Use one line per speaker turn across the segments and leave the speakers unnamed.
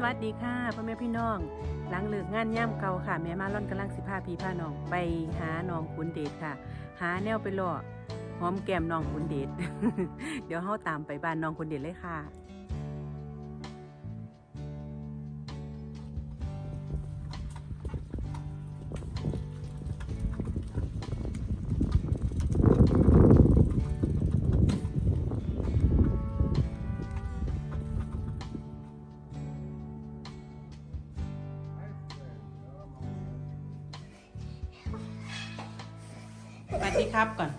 สวัสดีค่ะพ่อแม่พี่น้อง หลังเลิกงานย่ำเก่าค่ะ แม่มาล่อนกำลังสิพาพี่พาน้อง ไปหาน้องขุนเดชค่ะ หาแนวไปล่อหอมแก้มน้องขุนเดชเดี๋ยวเฮาตามไปบ้านน้องขุนเดชเลยค่ะ ดีครับก่อน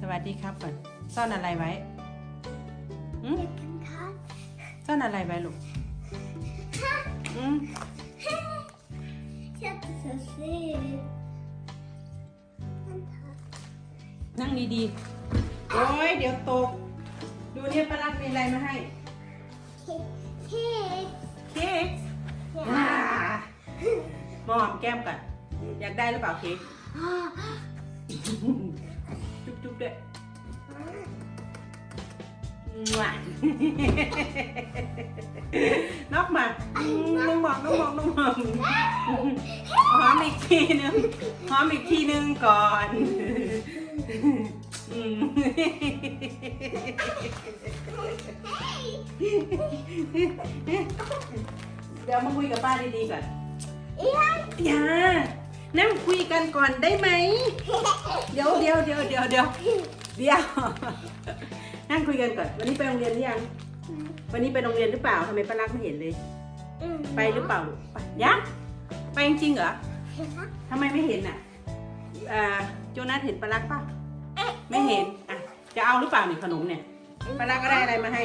สวัสดีครับก่อน ซ่อนอะไรไว้อืมซ่อนอะไรไว้ลูกอืม
Ich hab das erzählt.
นั่งดีๆ โอ้ยเดี๋ยวตก ดูเนี่ยปลารักมีอะไรมาให้
Keks.
เค้กอ่ามาหอมแก้มก่อนอยากได้หรือเปล่าเค้ก จุ๊บๆด้วยหวานนอกมาน้องมองน้องมองน้องมองหอมอีกทีหนึงหอมอีกทีหนึงก่อนอืมเดี๋ยวมาคุยกับป้าดีๆก่อน
Ja.
อย่า นั่งคุยกันก่อนได้ไหม เดี๋ยวเดี๋ยวเดี๋ยวเดี๋ยวเดี๋ยวเดี๋ยว นั่งคุยกันก่อน วันนี้ไปโรงเรียนหรือยัง วันนี้ไปโรงเรียนหรือเปล่าทำไมป้ารักไม่เห็นเลย ไปหรือเปล่าลูกไปยังไปจริงๆเหรอทำไมไม่เห็นอะอ่าโจนัสเห็นป้ารักป่ะ ไม่เห็น อะ จะเอาหรือเปล่านี่ขนมเนี่ยป้ารักก็ได้อะไรมาให้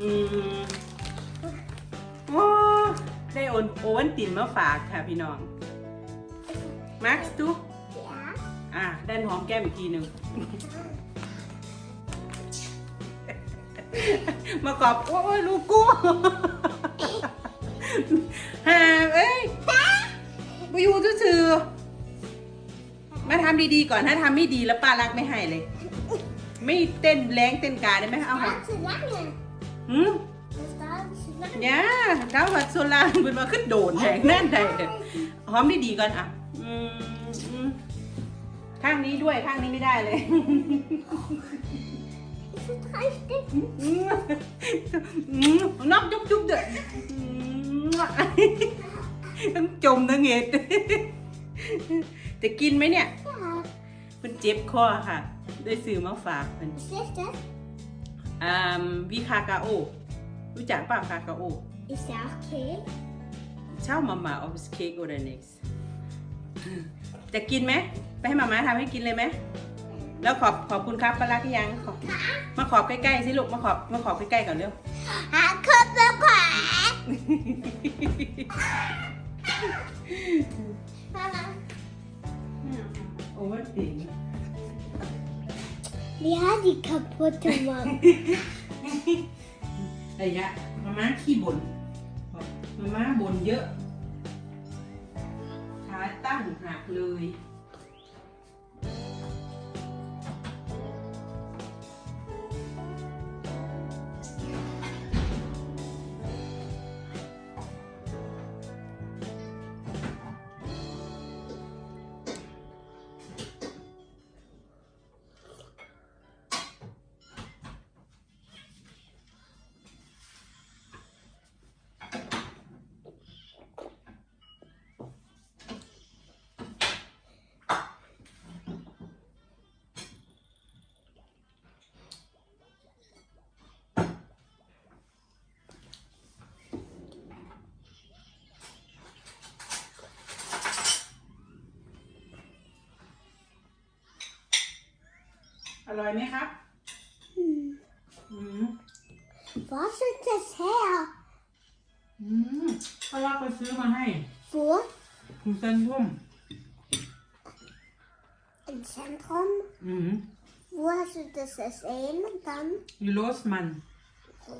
อืมโอ้ได้โอนโอวันตินมาฝากค่ะพี่น้อง มาร์คดู
Ja.
อะด้านหอมแก้มอีกทีหนึ่งมากอบ โอ้ยลูกกูฮ่าเอ้ยไปอยู่ซื่อๆมาทำดีๆก่อนถ้าทำไม่ดีแล้วป้ารักไม่ให้เลย ไม่เต้นแรงเต้นกาได้ไหมเอาหอม
Das zu lange.
หืม
Das dauert zu lange.
ย่าดาววัดโซลาเป็นมาขึ้นโดนแหงนั่นใดเด้อหอมดีๆก่อนอะ อืมข้างนี้ด้วยข้างนี้ไม่ได้เลย
Es sind drei Stück.
อืมอืมนอกจุ๊บจุ๊บเด้ออืมทั้งจมทั้งเห็ดจะกินไหมเนี่ยมันเจ็บคอค่ะ ได้ซื้อมาฝากมันอ่าวิคากาโอ รู้จักเปล่าคากาโอ
Ist ja auch Keks.
เช่ามาม่ จะกินไหมไปให้มาม่าทำให้กินเลยไหมแล้วขอบขอบคุณครับปลาลักยังขอบมาขอบใกล้ๆสิลูกมาขอบมาขอบใกล้ๆก่อนเร็ว
Ah, guck mal, guck. Mama,
โอ้ยติ่ง
wie hat die kaputt gemacht?
ระยะมาม่าขี้บ่นบอกมาม่าบ่นเยอะ ขาตั้ง อร่อยไหมครับ
Hm.
อืม
Was ist das her?
อืมป้าลักไปซื้อมาให้
Wo?
คุณเซนทุ่ม
Im Zentrum?
อืม
Wo hast du das gesehen? Und dann
อยู่โรสมัน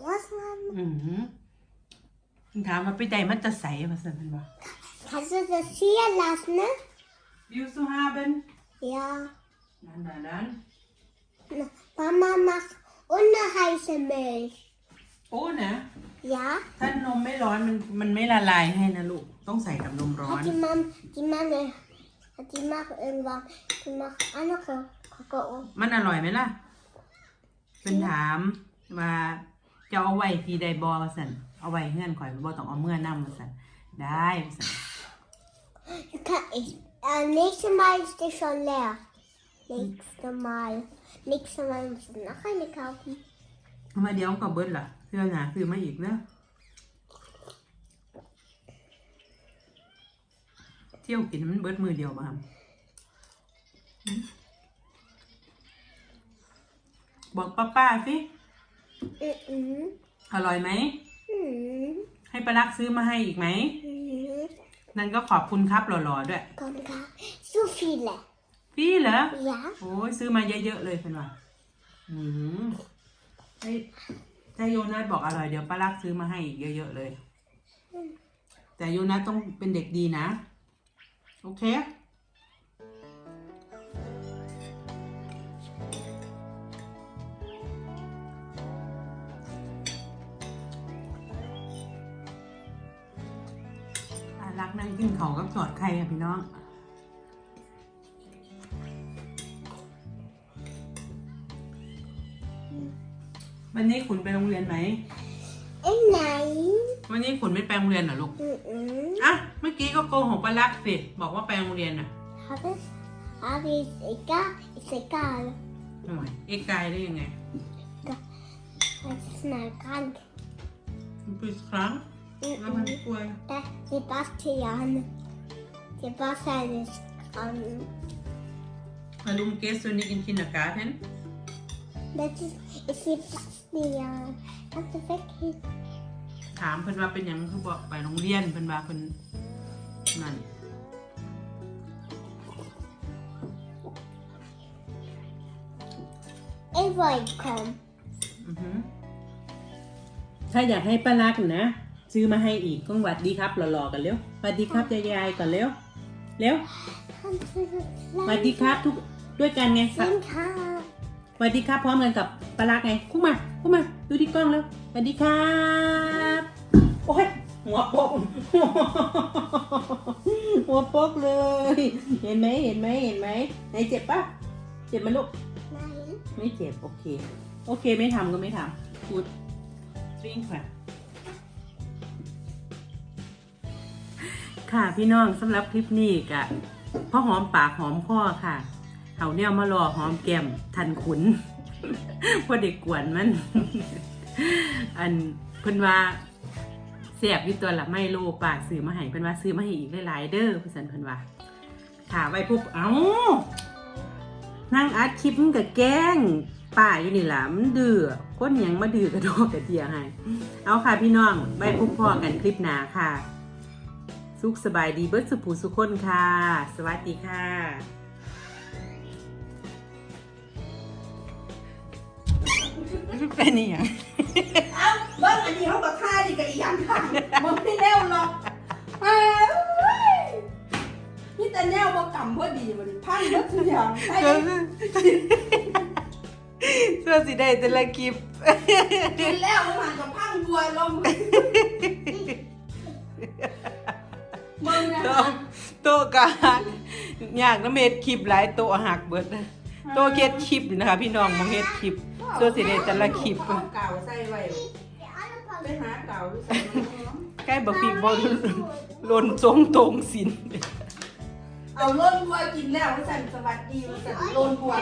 Rossmann?
อืมคุณถามว่าไปใดมันจะใสมาสันมันบอก
Kannst du das hier lassen, ne?
วิวสุฮาเบน
Ja.
นั่นนั่น
Mama macht ohne heiße Milch.
โอ้นะ
Ja. Ja.
ถ้านมไม่ร้อนมันมันไม่ละลายให้นะลูก ต้องใส่กับนมร้อน
Hat die Mann, die Mann, hat die macht irgendwann, die macht andere Kakao.
มันอร่อยไหมล่ะเป็นถามว่าจะเอาไว้ที่ใดบอมาสันเอาไว้เงื่อนข่อยบ่ต้องเอาเมื่อนั่มาสันได้ว่าสัน
Du kann, ich, äh, nächstes Mal ist die schon leer. Nächstes Mal. Nächstes Mal musst du noch eine kaufen.
เอามาเดี๋ยวก็เบิดล่ะเพื่อหนาซื้อมาอีกเนอะเที่ยวกินมันเบิดมือเดียวบ้างบอกป้าป้าๆสิ
Mhm.
อร่อยไหม
Mhm.
ให้ปลารักซื้อมาให้อีกไหม
Mhm.
นั่นก็ขอบคุณครับหล่อๆด้วย
Komm, da. So viele.
พี่เหรอ
Ja.
โอ้ยซื้อมาเยอะๆเลยเพื่อนว่าอืมให้ถ้าโยนัสบอกอร่อยเดี๋ยวป้ารักซื้อมาให้อีกเยอะๆเลย แต่โยนัสต้องเป็นเด็กดีนะ โอเคป้ารักนั่งกินเขาวกับจอดไข่อะพี่น้อง วันนี้ขุนไปโรงเรียนไหม
Äh, nein.
วันนี้ขุนไม่ไปโรงเรียนเหรอลูก
Mhm.
อะ เมื่อกี้ก็โกหกปารักสิ บอกว่าไปโรงเรียนน่ะ
Habe ich, habe ich, egal, ist egal.
ทำไมเอกายได้ยังไง
Es ist mal krank.
มันเป็นครั้งแล้วมัน
Mhm.
ป่วย
Der Sebastian. Sebastian ist krank.
มาลุงเกสตัวนี้กินกินอากา ศเห็น
Das ist, ist Sebastian. Kannst du weggehen?
ถามเพิ่นว่าเป็นหยังเขาบอกไปโรงเรียนเพิ่นว่าเพิ่นนั่น
Ich wollte kommen.
อือหือถ้าอยากให้ป้ารักนะซื้อมาให้อีกก็หวัดดีครับหล่อๆกันเร็วหวัดดีครับยายๆก่อนเร็วเร็ว
Kannst du das
หวัดดีครับทุกด้วยกันไง
Guten Tag.
ส วัสดีครับพร้อมกันกับปลาลักไงคุกมาคุกมา ดูที่กล้องแล้วสวัสดีครับโอ้ยหัวโปกหัวโปกเลย เห็นไหมเห็นไหมเห็นไหมไหนเจ็บปะเจ็บไหมลูก
Nein.
ไม่เจ็บโอเค โอเคไม่ทำก็ไม่ทำพูดวิ่งค่ะค่ะพี่น้องสำหรับคลิปนี้กะพ่อหอมปากหอมคอค่ะ เขาเนี่ยมารอหอมแก้มทันขุนพอเด็กกวนมัน อันเพิ่นว่าเสียบอยู่ตัวละไม่โลป่าซื้อมาให้เพิ่นว่าซื้อมาให้อีกหลายๆเด้อเพิ่นสันเพิ่นว่าถาไว้ปุ๊บเอ้านั่งอัดคลิปกับแก้งป่าอยู่นี่ล่ะมันเดือก้นยังมาดื้อกระโดดกระเดียให้ เอาค่ะพี่น้องไว้พบพอกันคลิปหน้าค่ะ สุขสบายดีเบิร์ดสุภูสุขคนค่ะ สวัสดีค่ะ เป็นยัง
เอาเบิ้งอันนี้เขากับท่าดีกับอีหยังค่ะมึงไม่แนวหรอกเอ้ยนี่แต่แนวบ่กำพอดีมันพันเบิดทุกอย่างใช่
เสื้อสีแดงแต่ละคลิป
กินแล้วมันกับพังบัวลงมึงนะ
โตะโตะกะหักอยากน้ำเม็ดคลิปหลายโตะหักเบิดนะโตะเฮ็ดคลิปนี่นะคะพี่น้องมองเฮ็ดคลิป เสื้อสีแดงแต่ละคลิป
เอาเก่าใส่ไว้ไปหาเก่าใส่
ใกล้บักพีกบอลลนทรงตรงสิน
เอาล้นบัวกินแล้วว่าสั่นสวัสดีว่าสั่นล้นบัว